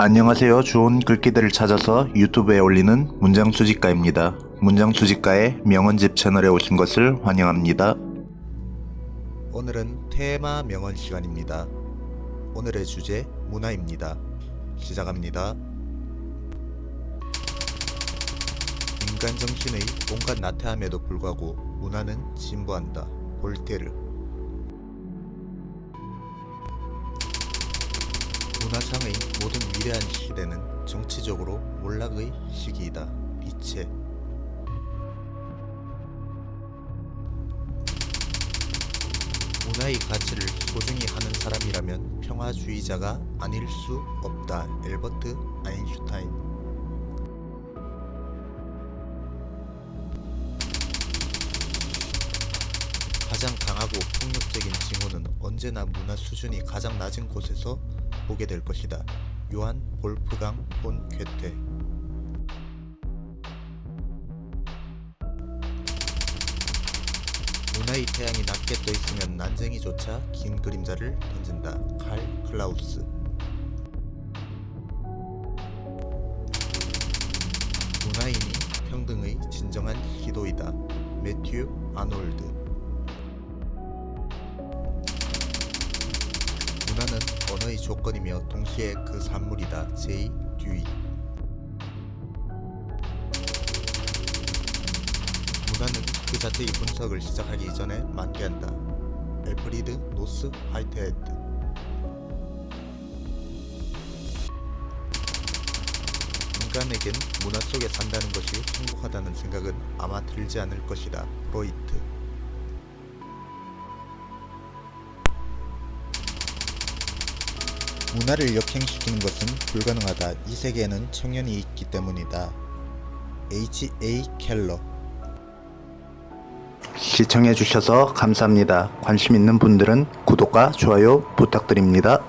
안녕하세요. 좋은 글귀들을 찾아서 유튜브에 올리는 문장 수집가입니다. 문장 수집가의 명언집 채널에 오신 것을 환영합니다. 오늘은 테마 명언 시간입니다. 오늘의 주제 문화입니다. 시작합니다. 인간 정신의 온갖 나태함에도 불구하고 문화는 진보한다. 볼테르 문화상의 모든 위대한 시대는 정치적으로 몰락의 시기이다. 니체 문화의 가치를 소중히 하는 사람이라면 평화주의자가 아닐 수 없다. 엘버트 아인슈타인 가장 강하고 폭력적인 징후는 언제나 문화 수준이 가장 낮은 곳에서 보게 될 것이다. 요한 볼프강 본 괴테 문화의 태양이 낮게 떠 있으면 난쟁이조차 긴 그림자를 던진다. 칼 클라우스 문화인이 평등의 진정한 희도이다. 매튜 아놀드 언어의 조건이며 동시에 그 산물이다. 제이 듀이 문화는 그 자체의 분석을 시작하기 전에 만개한다. 엘프리드 노스 화이트헤드 인간에겐 문화 속에 산다는 것이 행복하다는 생각은 아마 들지 않을 것이다. 로이트 문화를 역행시키는 것은 불가능하다. 이 세계에는 청년이 있기 때문이다. H.A. 켈러 시청해주셔서 감사합니다. 관심 있는 분들은 구독과 좋아요 부탁드립니다.